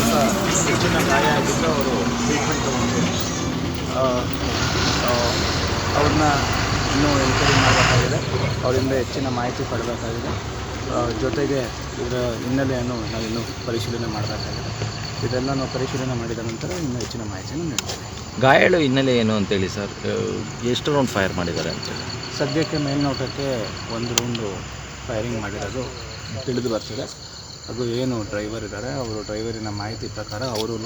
ಸ್ವಲ್ಪ ಹೆಚ್ಚಿನ ಗಾಯ ಅವರು ಟ್ರೀಟ್ಮೆಂಟ್ ತೊಗೊಂಡು ಅವ್ರನ್ನ ಇನ್ನೂ ಎನ್ಕ್ವೈರಿ ಮಾಡಬೇಕಾಗಿದೆ. ಅವರಿಂದ ಹೆಚ್ಚಿನ ಮಾಹಿತಿ ಪಡಬೇಕಾಗಿದೆ. ಜೊತೆಗೆ ಇದರ ಹಿನ್ನೆಲೆಯನ್ನು ನಾವು ಇನ್ನೂ ಪರಿಶೀಲನೆ ಮಾಡಬೇಕಾಗಿದೆ. ಇದೆಲ್ಲ ನಾವು ಪರಿಶೀಲನೆ ಮಾಡಿದ ನಂತರ ಇನ್ನೂ ಹೆಚ್ಚಿನ ಮಾಹಿತಿಯನ್ನು ನೀಡ್ತೇವೆ. ಗಾಯಾಳು ಹಿನ್ನೆಲೆ ಏನು ಅಂತೇಳಿ ಸರ್? ಎಷ್ಟು ರೌಂಡ್ ಫೈರ್ ಮಾಡಿದ್ದಾರೆ ಅಂತೇಳಿ ಸದ್ಯಕ್ಕೆ ಮೇಲ್ನೋಟಕ್ಕೆ ಒಂದು ರೌಂಡು ಫೈರಿಂಗ್ ಮಾಡಿರೋದು ತಿಳಿದು ಬರ್ತಿದೆ. ಅದು ಏನು ಡ್ರೈವರ್ ಇದ್ದಾರೆ ಅವರು ಡ್ರೈವರಿನ ಮಾಹಿತಿ ಪ್ರಕಾರ ಅವರೂ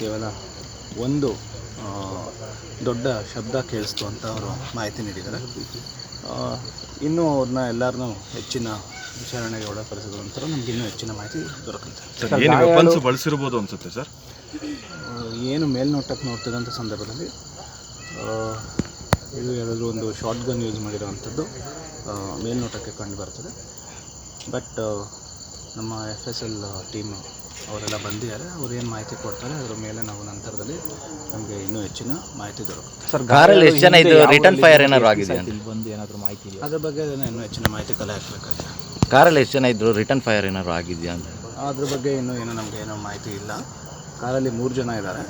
ಕೇವಲ ಒಂದು ದೊಡ್ಡ ಶಬ್ದ ಕೇಳಿಸ್ತು ಅಂತ ಅವರು ಮಾಹಿತಿ ನೀಡಿದ್ದಾರೆ. ಇನ್ನೂ ಅವ್ರನ್ನ ಎಲ್ಲರನ್ನೂ ಹೆಚ್ಚಿನ ವಿಚಾರಣೆಗೆ ಒಳಪಡಿಸಿದ ನಂತರ ನಮ್ಗೆ ಇನ್ನೂ ಹೆಚ್ಚಿನ ಮಾಹಿತಿ ದೊರಕುತ್ತೆ. ಸರ್ ಏನು ವೆಪನ್ಸ್ ಬಳಸಿರ್ಬೋದು ಅನ್ಸುತ್ತೆ ಸರ್? ಏನು ಮೇಲ್ನೋಟಕ್ಕೆ ನೋಡ್ತಿದ್ದಂಥ ಸಂದರ್ಭದಲ್ಲಿ ಇದು ಹೇಳಿದ್ರು ಒಂದು ಶಾರ್ಟ್ ಗನ್ ಯೂಸ್ ಮಾಡಿರೋವಂಥದ್ದು ಮೇಲ್ನೋಟಕ್ಕೆ ಕಂಡು ಬರ್ತದೆ. ಬಟ್ ನಮ್ಮ ಎಫ್ ಎಸ್ ಎಲ್ ಟೀಮು ಅವರೆಲ್ಲ ಬಂದಿದ್ದಾರೆ. ಅವ್ರು ಏನು ಮಾಹಿತಿ ಕೊಡ್ತಾರೆ ಅದ್ರ ಮೇಲೆ ನಾವು ನಂತರದಲ್ಲಿ ನಮಗೆ ಇನ್ನೂ ಹೆಚ್ಚಿನ ಮಾಹಿತಿ ದೊರಕುತ್ತೆ. ಸರ್ ಕಾರಲ್ಲಿ ಎಷ್ಟು ಜನ ಇದು ರಿಟರ್ನ್ ಫೈರ್ ಏನಾದ್ರು ಆಗಿದೆ ಅಂತ ಇಲ್ಲಿ ಬಂದು ಏನಾದರೂ ಮಾಹಿತಿ ಇದೆಯಾ? ಅದ್ರ ಬಗ್ಗೆ ಏನೋ ಇನ್ನೂ ಹೆಚ್ಚಿನ ಮಾಹಿತಿ ಕಲೆ ಹಾಕಬೇಕಾಗಿದೆ ಕಾರಲ್ಲಿ ಎಷ್ಟು ಜನ ಇದ್ರು? ರಿಟರ್ನ್ ಫೈರ್ ಏನಾದರೂ ಆಗಿದೆಯಾ ಅಂತ? ಅದ್ರ ಬಗ್ಗೆ ಇನ್ನೂ ಏನೂ ನಮಗೆ ಏನೋ ಮಾಹಿತಿ ಇಲ್ಲ. ಕಾರಲ್ಲಿ ಮೂರು ಜನ ಇದ್ದಾರೆ.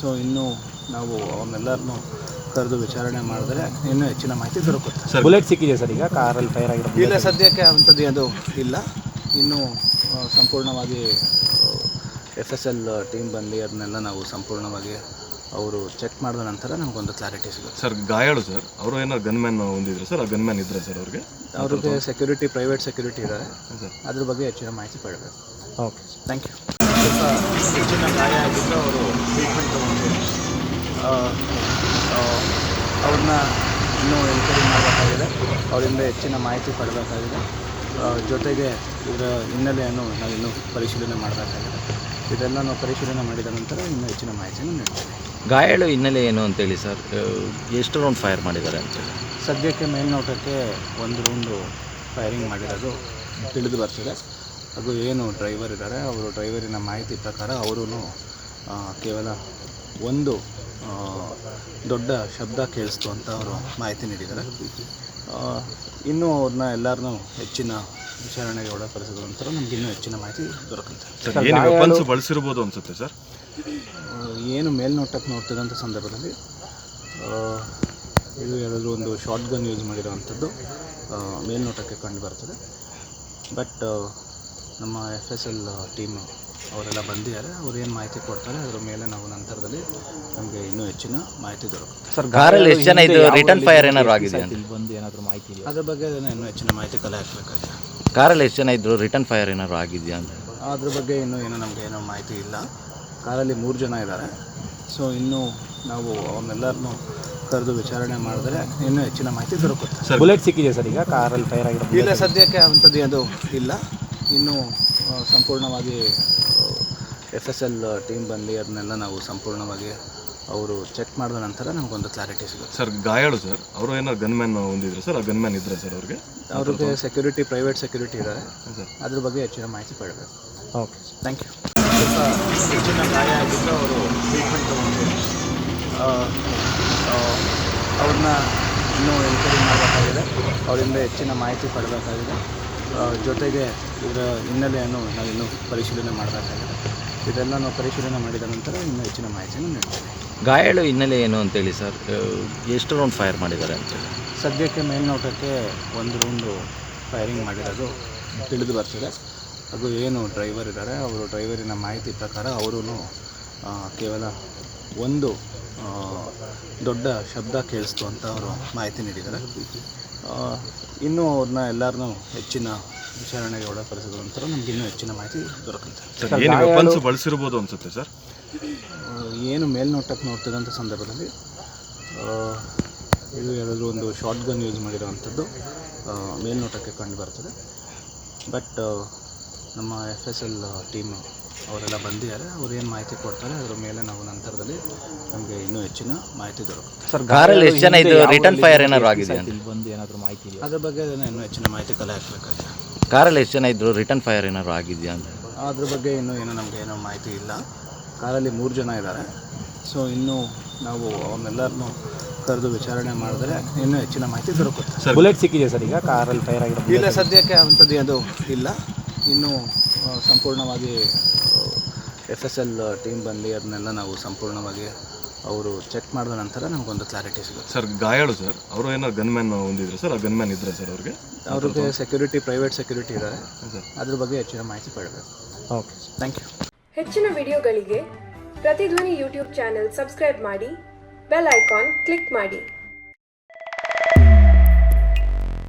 ಸೊ ಇನ್ನೂ ನಾವು ಅವನ್ನೆಲ್ಲರನ್ನೂ ಕರೆದು ವಿಚಾರಣೆ ಮಾಡಿದ್ರೆ ಇನ್ನೂ ಹೆಚ್ಚಿನ ಮಾಹಿತಿ ದೊರಕುತ್ತೆ. ಸರ್ ಬುಲೆಟ್ ಸಿಕ್ಕಿದೆ ಸರ್ ಈಗ? ಕಾರಲ್ಲಿ ಫೈರ್ ಆಗಿರೋ ಇಲ್ಲ ಸದ್ಯಕ್ಕೆ ಅಂಥದ್ದು ಅದು ಇಲ್ಲ. ಇನ್ನು ಸಂಪೂರ್ಣವಾಗಿ ಎಫ್ ಎಸ್ ಎಲ್ ಟೀಮ್ ಬಂದು ಅದನ್ನೆಲ್ಲ ನಾವು ಸಂಪೂರ್ಣವಾಗಿ ಅವರು ಚೆಕ್ ಮಾಡಿದ ನಂತರ ನಮಗೊಂದು ಕ್ಲಾರಿಟಿ ಸಿಗುತ್ತೆ. ಸರ್ ಗಾಯಾಳು ಸರ್ ಅವರು ಏನೋ ಗನ್ ಮ್ಯಾನ್ ಹೊಂದಿದ್ರು ಸರ್ ಆ ಗನ್ ಮ್ಯಾನ್ ಇದ್ರೆ ಸರ್ ಅವ್ರಿಗೆ? ಅವ್ರಿಗೆ ಸೆಕ್ಯೂರಿಟಿ ಪ್ರೈವೇಟ್ ಸೆಕ್ಯೂರಿಟಿ ಇದ್ದಾರೆ. ಸರ್ ಅದ್ರ ಬಗ್ಗೆ ಹೆಚ್ಚಿನ ಮಾಹಿತಿ ಪಡಬೇಕು. ಓಕೆ ಥ್ಯಾಂಕ್ ಯು ಹೆಚ್ಚಿನ ಗಾಯ ಆಗಿದ್ದು ಅವರು ಟ್ರೀಟ್ಮೆಂಟ್ ತೊಗೊಂಡು ಅವ್ರನ್ನ ಇನ್ನೂ ಎನ್ಕ್ವೈರಿ ಮಾಡಬೇಕಾಗಿದೆ. ಅವರಿಂದ ಹೆಚ್ಚಿನ ಮಾಹಿತಿ ಪಡಬೇಕಾಗಿದೆ. ಜೊತೆಗೆ ಇದರ ಹಿನ್ನೆಲೆಯನ್ನು ನಾವು ಇನ್ನೂ ಪರಿಶೀಲನೆ ಮಾಡಬೇಕಾಗಿದೆ. ಇದೆಲ್ಲ ನಾವು ಪರಿಶೀಲನೆ ಮಾಡಿದ ನಂತರ ಇನ್ನೂ ಹೆಚ್ಚಿನ ಮಾಹಿತಿಯನ್ನು ನೀಡ್ತೇವೆ. ಗಾಯಾಳು ಹಿನ್ನೆಲೆ ಏನು ಅಂತೇಳಿ ಸರ್? ಎಷ್ಟು ರೌಂಡ್ ಫೈರ್ ಮಾಡಿದ್ದಾರೆ ಅಂತೇಳಿ ಸದ್ಯಕ್ಕೆ ಮೇಲ್ನೋಟಕ್ಕೆ ಒಂದು ರೌಂಡು ಫೈರಿಂಗ್ ಮಾಡಿರೋದು ತಿಳಿದು ಬರ್ತಿದೆ. ಅದು ಏನು ಡ್ರೈವರ್ ಇದ್ದಾರೆ ಅವರು ಡ್ರೈವರಿನ ಮಾಹಿತಿ ಪ್ರಕಾರ ಅವರೂ ಕೇವಲ ಒಂದು ದೊಡ್ಡ ಶಬ್ದ ಕೇಳಿಸ್ತು ಅಂತ ಅವರು ಮಾಹಿತಿ ನೀಡಿದ್ದಾರೆ. ಇನ್ನೂ ಅವ್ರನ್ನ ಎಲ್ಲರನ್ನೂ ಹೆಚ್ಚಿನ ವಿಚಾರಣೆಗೆ ಒಳಪಡಿಸಿದ ನಂತರ ನಮ್ಗೆ ಇನ್ನೂ ಹೆಚ್ಚಿನ ಮಾಹಿತಿ ದೊರಕುತ್ತೆ. ಸರ್ ಏನು ವೆಪನ್ಸ್ ಬಳಸಿರ್ಬೋದು ಅನ್ಸುತ್ತೆ ಸರ್. ಏನು ಮೇಲ್ನೋಟಕ್ಕೆ ನೋಡ್ತಿದ್ದಂಥ ಸಂದರ್ಭದಲ್ಲಿ ಇದು ಹೇಳಿದ್ರು ಒಂದು ಶಾರ್ಟ್ ಗನ್ ಯೂಸ್ ಮಾಡಿರೋವಂಥದ್ದು ಮೇಲ್ನೋಟಕ್ಕೆ ಕಂಡು ಬರ್ತದೆ. ಬಟ್ ನಮ್ಮ ಎಫ್ ಎಸ್ ಎಲ್ ಟೀಮು ಅವರೆಲ್ಲ ಬಂದಿದ್ದಾರೆ. ಅವ್ರು ಏನು ಮಾಹಿತಿ ಕೊಡ್ತಾರೆ ಅದರ ಮೇಲೆ ನಾವು ನಂತರದಲ್ಲಿ ನಮಗೆ ಇನ್ನೂ ಹೆಚ್ಚಿನ ಮಾಹಿತಿ ದೊರಕುತ್ತೆ. ಸರ್ ಗಾರಲ್ಲಿ ಎಷ್ಟು ಜನ ಇದು ರಿಟರ್ನ್ ಫೈರ್ ಏನಾದ್ರು ಆಗಿದೆ ಅದ್ರ ಬಗ್ಗೆ ಅದನ್ನು ಇನ್ನೂ ಹೆಚ್ಚಿನ ಮಾಹಿತಿ ಕಲೆ ಹಾಕಬೇಕಾಗಿದೆ ಕಾರಲ್ಲಿ ಎಷ್ಟು ಜನ ಇದ್ದರು ರಿಟರ್ನ್ ಫೈರ್ ಏನಾದ್ರು ಆಗಿದೆಯಾ ಅಂತ? ಅದ್ರ ಬಗ್ಗೆ ಇನ್ನೂ ಏನೂ ನಮಗೆ ಏನೋ ಮಾಹಿತಿ ಇಲ್ಲ. ಕಾರಲ್ಲಿ ಮೂರು ಜನ ಇದ್ದಾರೆ. ಸೊ ಇನ್ನೂ ನಾವು ಅವನ್ನೆಲ್ಲರನ್ನೂ ಕರೆದು ವಿಚಾರಣೆ ಮಾಡಿದ್ರೆ ಇನ್ನೂ ಹೆಚ್ಚಿನ ಮಾಹಿತಿ ದೊರಕುತ್ತೆ. ಸರ್ ಬುಲೆಟ್ ಸಿಕ್ಕಿದೆ ಸರ್ ಈಗ? ಕಾರಲ್ಲಿ ಫೈರ್ ಆಗಿರೋದು ಇಲ್ಲ ಸದ್ಯಕ್ಕೆ ಅಂಥದ್ದು ಅದು ಇಲ್ಲ. ಇನ್ನು ಸಂಪೂರ್ಣವಾಗಿ ಎಫ್ ಎಸ್ ಎಲ್ ಟೀಮ್ ಬಂದು ಅದನ್ನೆಲ್ಲ ನಾವು ಸಂಪೂರ್ಣವಾಗಿ ಅವರು ಚೆಕ್ ಮಾಡಿದ ನಂತರ ನಮಗೊಂದು ಕ್ಲಾರಿಟಿ ಸಿಗುತ್ತೆ. ಸರ್ ಗಾಯಾಳು ಸರ್ ಅವರು ಏನೋ ಗನ್ ಮ್ಯಾನ್ ಹೊಂದಿದ್ರು ಸರ್ ಆ ಗನ್ ಮ್ಯಾನ್ ಇದ್ರೆ ಸರ್ ಅವ್ರಿಗೆ? ಅವ್ರಿಗೆ ಸೆಕ್ಯೂರಿಟಿ ಪ್ರೈವೇಟ್ ಸೆಕ್ಯೂರಿಟಿ ಇದ್ದಾರೆ ಸರ್ ಅದ್ರ ಬಗ್ಗೆ ಹೆಚ್ಚಿನ ಮಾಹಿತಿ ಪಡಬೇಕು. ಓಕೆ ಥ್ಯಾಂಕ್ ಯು ಸ್ವಲ್ಪ ಹೆಚ್ಚಿನ ಗಾಯ ಆಗಿದ್ದು ಅವರು ಟ್ರೀಟ್ಮೆಂಟ್ ತೊಗೊಂಡಿದ್ದಾರೆ ಅವ್ರನ್ನ ಇನ್ನೂ ಎನ್ಕ್ವೈರಿ ಮಾಡಬೇಕಾಗಿದೆ. ಅವರಿಂದ ಹೆಚ್ಚಿನ ಮಾಹಿತಿ ಪಡಬೇಕಾಗಿದೆ. ಜೊತೆಗೆ ಇದರ ಹಿನ್ನೆಲೆಯನ್ನು ನಾವು ಇನ್ನೂ ಪರಿಶೀಲನೆ ಮಾಡಬೇಕಾಗಿದೆ. ಇದೆಲ್ಲ ನಾವು ಪರಿಶೀಲನೆ ಮಾಡಿದ ನಂತರ ಇನ್ನೂ ಹೆಚ್ಚಿನ ಮಾಹಿತಿಯನ್ನು ನೀಡ್ತೇವೆ. ಗಾಯಾಳು ಹಿನ್ನೆಲೆ ಏನು ಅಂತೇಳಿ ಸರ್? ಎಷ್ಟು ರೌಂಡ್ ಫೈರ್ ಮಾಡಿದ್ದಾರೆ ಅಂತೇಳಿ ಸದ್ಯಕ್ಕೆ ಮೇಲ್ನೋಟಕ್ಕೆ ಒಂದು ರೌಂಡು ಫೈರಿಂಗ್ ಮಾಡಿರೋದು ತಿಳಿದು ಬರ್ತದೆ. ಅದು ಏನು ಡ್ರೈವರ್ ಇದ್ದಾರೆ, ಅವರು ಡ್ರೈವರಿನ ಮಾಹಿತಿ ಪ್ರಕಾರ ಅವರೂ ಕೇವಲ ಒಂದು ದೊಡ್ಡ ಶಬ್ದ ಕೇಳಿಸ್ತು ಅಂತ ಅವರು ಮಾಹಿತಿ ನೀಡಿದ್ದಾರೆ. ಇನ್ನೂ ಅವ್ರನ್ನ ಎಲ್ಲರನ್ನೂ ಹೆಚ್ಚಿನ ವಿಚಾರಣೆಗೆ ಒಳಪಡಿಸಿದ ನಂತರ ನಮ್ಗೆ ಇನ್ನೂ ಹೆಚ್ಚಿನ ಮಾಹಿತಿ ದೊರಕುತ್ತೆ. ಸರ್ ಏನು ವೆಪನ್ಸ್ ಬಳಸಿರ್ಬೋದು ಅನ್ಸುತ್ತೆ ಸರ್. ಏನು ಮೇಲ್ನೋಟಕ್ಕೆ ನೋಡ್ತಿದ್ದಂಥ ಸಂದರ್ಭದಲ್ಲಿ ಇದು ಹೇಳಿದ್ರು ಒಂದು ಶಾರ್ಟ್ ಗನ್ ಯೂಸ್ ಮಾಡಿರೋವಂಥದ್ದು ಮೇಲ್ನೋಟಕ್ಕೆ ಕಂಡು ಬರ್ತದೆ. ಬಟ್ ನಮ್ಮ ಎಫ್ ಎಸ್ ಎಲ್ ಟೀಮ್ ಅವರೆಲ್ಲ ಬಂದಿದ್ದಾರೆ ಅವ್ರು ಏನು ಮಾಹಿತಿ ಕೊಡ್ತಾರೆ ಅದರ ಮೇಲೆ ನಾವು ನಂತರದಲ್ಲಿ ನಮಗೆ ಹೆಚ್ಚಿನ ಮಾಹಿತಿ ದೊರಕುತ್ತೆ. ಸರ್ ಕಾರಲ್ಲಿ ಎಷ್ಟು ಜನ ಇದು ರಿಟರ್ನ್ ಫೈರ್ ಏನಾದ್ರು ಆಗಿದೆ ಅಂತ ಇಲ್ಲಿ ಬಂದು ಏನಾದರೂ ಮಾಹಿತಿ ಇದೆಯಾ? ಅದ್ರ ಬಗ್ಗೆ ಇನ್ನೂ ಹೆಚ್ಚಿನ ಮಾಹಿತಿ ಕಲೆ ಹಾಕಬೇಕಾಗಿದೆ ಕಾರಲ್ಲಿ ಎಷ್ಟು ಜನ ಇದ್ರು ರಿಟರ್ನ್ ಫೈರ್ ಏನಾದ್ರು ಆಗಿದೆಯಾ ಅಂತ? ಅದ್ರ ಬಗ್ಗೆ ಇನ್ನೂ ಏನೂ ನಮಗೆ ಏನೋ ಮಾಹಿತಿ ಇಲ್ಲ. ಕಾರಲ್ಲಿ ಮೂರು ಜನ ಇದ್ದಾರೆ. ಸೊ ಇನ್ನೂ ನಾವು ಅವನ್ನೆಲ್ಲರನ್ನು ಕರೆದು ವಿಚಾರಣೆ ಮಾಡಿದ್ರೆ ಇನ್ನೂ ಹೆಚ್ಚಿನ ಮಾಹಿತಿ ದೊರಕುತ್ತೆ. ಸರ್ ಬುಲೆಟ್ ಸಿಕ್ಕಿದೆ ಸರ್ ಈಗ? ಕಾರಲ್ಲಿ ಫೈರ್ ಆಗಿರೋ ಇಲ್ಲ ಸದ್ಯಕ್ಕೆ ಅಂಥದ್ದು ಅದು ಇಲ್ಲ. ಇನ್ನೂ ಸಂಪೂರ್ಣವಾಗಿ ಎಫ್ ಎಸ್ ಎಲ್ ಟೀಮ್ ಬಂದು ಅದನ್ನೆಲ್ಲ ನಾವು ಸಂಪೂರ್ಣವಾಗಿ ಅವರು ಚೆಕ್ ಮಾಡಿದ ನಂತರ ನಮಗೊಂದು ಕ್ಲಾರಿಟಿ ಸಿಗುತ್ತೆ. ಸರ್ ಗಾಯಾಳು ಸರ್ ಅವರು ಏನೋ ಗನ್ಮ್ಯಾನ್ ಹೊಂದಿದ್ರು ಸರ್ ಆ ಗನ್ಮ್ಯಾನ್ ಇದ್ರೆ ಸರ್ ಅವ್ರಿಗೆ? ಅವ್ರಿಗೆ ಸೆಕ್ಯೂರಿಟಿ ಪ್ರೈವೇಟ್ ಸೆಕ್ಯೂರಿಟಿ ಇದ್ದಾರೆ ಸರ್ ಅದ್ರ ಬಗ್ಗೆ ಹೆಚ್ಚಿನ ಮಾಹಿತಿ ಪಡಬೇಕು. ಓಕೆ ಥ್ಯಾಂಕ್ ಯು ಹೆಚ್ಚಿನ ವಿಡಿಯೋಗಳಿಗೆ ಪ್ರತಿಧ್ವನಿ ಯೂಟ್ಯೂಬ್ ಚಾನೆಲ್ ಸಬ್ಸ್ಕ್ರೈಬ್ ಮಾಡಿ ಬೆಲ್ ಐಕಾನ್ ಕ್ಲಿಕ್ ಮಾಡಿ.